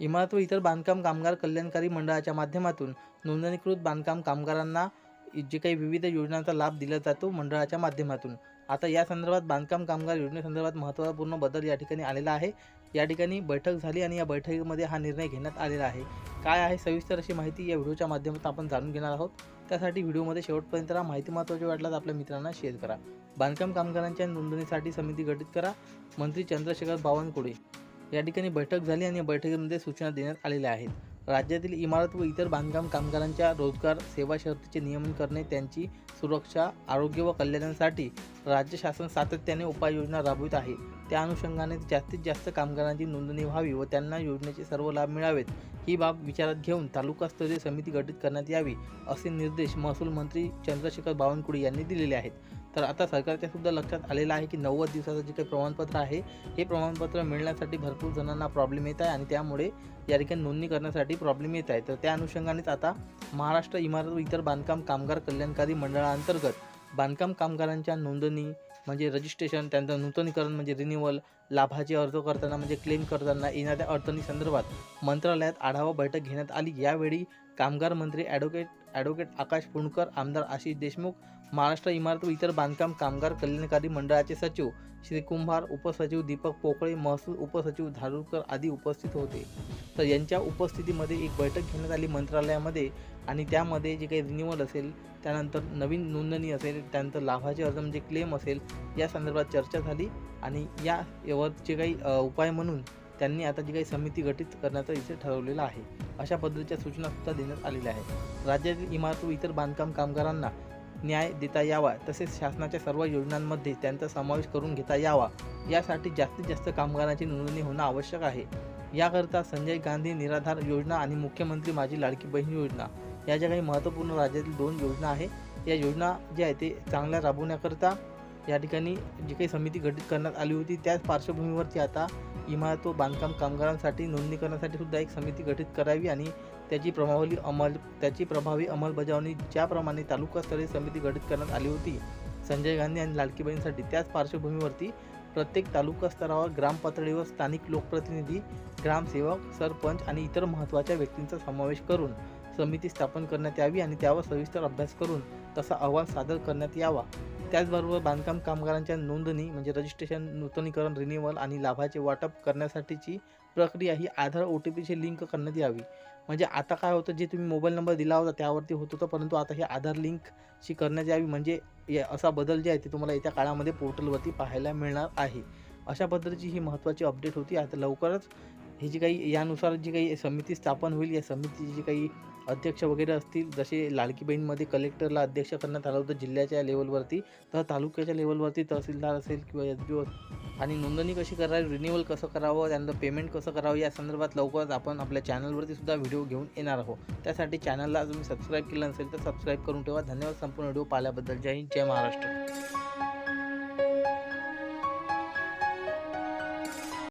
इमारत व इतर बांधकाम कामगार कल्याणकारी मंडळाच्या माध्यमातून नोंदणीकृत बांधकाम कामगारांना जे काही विविध योजनांचा लाभ दिला जातो मंडळाच्या माध्यमातून. आता या संदर्भात बांधकाम कामगार योजनेसंदर्भात महत्त्वपूर्ण बदल या ठिकाणी आलेला आहे. या ठिकाणी बैठक झाली आणि या बैठकीमध्ये हा निर्णय घेण्यात आलेला आहे. काय आहे सविस्तर अशी माहिती या व्हिडिओच्या माध्यमातून आपण जाणून घेणार आहोत. त्यासाठी व्हिडिओमध्ये शेवटपर्यंत राहा माहिती महत्त्वाची वाटल्यास आपल्या मित्रांना शेअर करा. बांधकाम कामगारांच्या नोंदणीसाठी समिती गठीत करा. मंत्री चंद्रशेखर बावनकुळे. या ठिकाणी बैठक झाली आणि या बैठकीमध्ये सूचना देण्यात आलेल्या आहेत. राज्यातील इमारत व इतर बांधकाम कामगारांच्या रोजगार सेवा शर्तीचे नियमन करणे त्यांची सुरक्षा आरोग्य व कल्याणासाठी राज्य शासन सातत्याने उपाययोजना राबवित आहे. त्या अनुषंगाने जास्तीत जास्त कामगारांची नोंदणी व्हावी व त्यांना योजनेचे सर्व लाभ मिळावेत. ही बाब विचारात घेऊन तालुकास्तरीय समिती गठीत करण्यात यावी असे निर्देश महसूल मंत्री चंद्रशेखर बावनकुळे यांनी दिलेले आहेत. तर आता सरकारच्या सुद्धा लक्षात आलेलं आहे की नव्वद दिवसाचं जे काही प्रमाणपत्र आहे हे प्रमाणपत्र मिळण्यासाठी भरपूर जणांना प्रॉब्लेम येत आहे आणि त्यामुळे या ठिकाणी नोंदणी करण्यासाठी प्रॉब्लेम येत आहे. तर त्या अनुषंगानेच आता महाराष्ट्र इमारत व इतर बांधकाम कामगार कल्याणकारी मंडळाअंतर्गत बांधकाम कामगारांच्या नोंदणी म्हणजे रजिस्ट्रेशन त्यांचं नूतनीकरण म्हणजे रिन्युअल लाभाचे अर्ज करताना म्हणजे क्लेम करताना येणाऱ्या अडचणीसंदर्भात मंत्रालयात आढावा बैठक घेण्यात आली. यावेळी कामगार मंत्री ॲडव्होकेट ॲडव्होकेट आकाश पुणकर आमदार आशिष देशमुख महाराष्ट्र इमारत व इतर बांधकाम कामगार कल्याणकारी मंडळाचे सचिव श्री कुंभार उपसचिव दीपक पोकळे महसूल उपसचिव धारूरकर आदी उपस्थित होते. तर यांच्या उपस्थितीमध्ये एक बैठक घेण्यात आली मंत्रालयामध्ये आणि त्यामध्ये जे काही रिन्युअल असेल त्यानंतर नवीन नोंदणी असेल त्यानंतर लाभाचे अर्ज म्हणजे क्लेम असेल या संदर्भात चर्चा झाली आणि या यावर जे काही उपाय म्हणून त्यांनी आता जी काही समिती गठीत करण्याचं इथे ठरवलेलं आहे अशा पद्धतीच्या सूचना सुद्धा देण्यात आलेल्या आहेत. राज्यातील इमारत व इतर बांधकाम कामगारांना न्याय देता यावा तसेच शासनाच्या सर्व योजनांमध्ये त्यांचा समावेश करून घेता यावा यासाठी जास्तीत जास्त कामगारांची नोंदणी होणं आवश्यक आहे. याकरता संजय गांधी निराधार योजना आणि मुख्यमंत्री माझी लाडकी बहीण योजना या ज्या काही महत्त्वपूर्ण राज्यातील दोन योजना आहे या योजना ज्या आहेत ते चांगल्या राबवण्याकरता या ठिकाणी जी काही समिती गठीत करण्यात आली होती त्याच पार्श्वभूमीवरती आता इमारत व बांधकाम कामगारांसाठी नोंदणी करण्यासाठी सुद्धा एक समिती गठीत करावी आणि त्याची प्रभावी अंमल त्याची प्रभावी अंमलबजावणी ज्याप्रमाणे तालुकास्तरीय समिती गठीत करण्यात आली होती. संजय गांधी आणि लालकीबाईंसाठी त्याच पार्श्वभूमीवरती प्रत्येक तालुका स्तरावर ग्रामपातळीवर स्थानिक लोकप्रतिनिधी ग्रामसेवक सरपंच आणि इतर महत्त्वाच्या व्यक्तींचा समावेश करून समिती स्थापन करण्यात यावी आणि त्यावर सविस्तर अभ्यास करून तसा अहवाल सादर करण्यात यावा. त्याचबरोबर बांधकाम कामगारांच्या नोंदणी म्हणजे रजिस्ट्रेशन नूतनीकरण रिन्युअल आणि लाभाचे वाटप करण्यासाठीची प्रक्रिया ही आधार ओ टी पीशी लिंक करण्यात यावी. म्हणजे आता काय होतं जे तुम्ही मोबाईल नंबर दिला होता त्यावरती होत होतं परंतु आता हे आधार लिंकशी करण्यात यावी म्हणजे या असा बदल जे आहे ते तुम्हाला येत्या काळामध्ये पोर्टलवरती पाहायला मिळणार आहे. अशा पद्धतीची ही महत्त्वाची अपडेट होती. आता लवकरच ही जी काही यानुसार जी काही समिती स्थापन होईल या समितीची जी काही अध्यक्ष वगैरे असतील जसे लालकीबहीणमध्ये कलेक्टरला अध्यक्ष करण्यात आलं होतं जिल्ह्याच्या लेवलवरती तर तालुक्याच्या लेवलवरती तहसीलदार असेल किंवा एस बी ओ आणि नोंदणी कशी करावी रिन्युअल कसं करावं त्यानंतर पेमेंट कसं करावं या संदर्भात लवकरच आपण आपल्या चॅनलवरती सुद्धा व्हिडिओ घेऊन येणार आहोत. त्यासाठी चॅनलला तुम्ही सबस्क्राईब केलं नसेल तर सबस्क्राईब करून ठेवा. धन्यवाद संपूर्ण व्हिडिओ पाहिल्याबद्दल. जय हिंद जय महाराष्ट्र.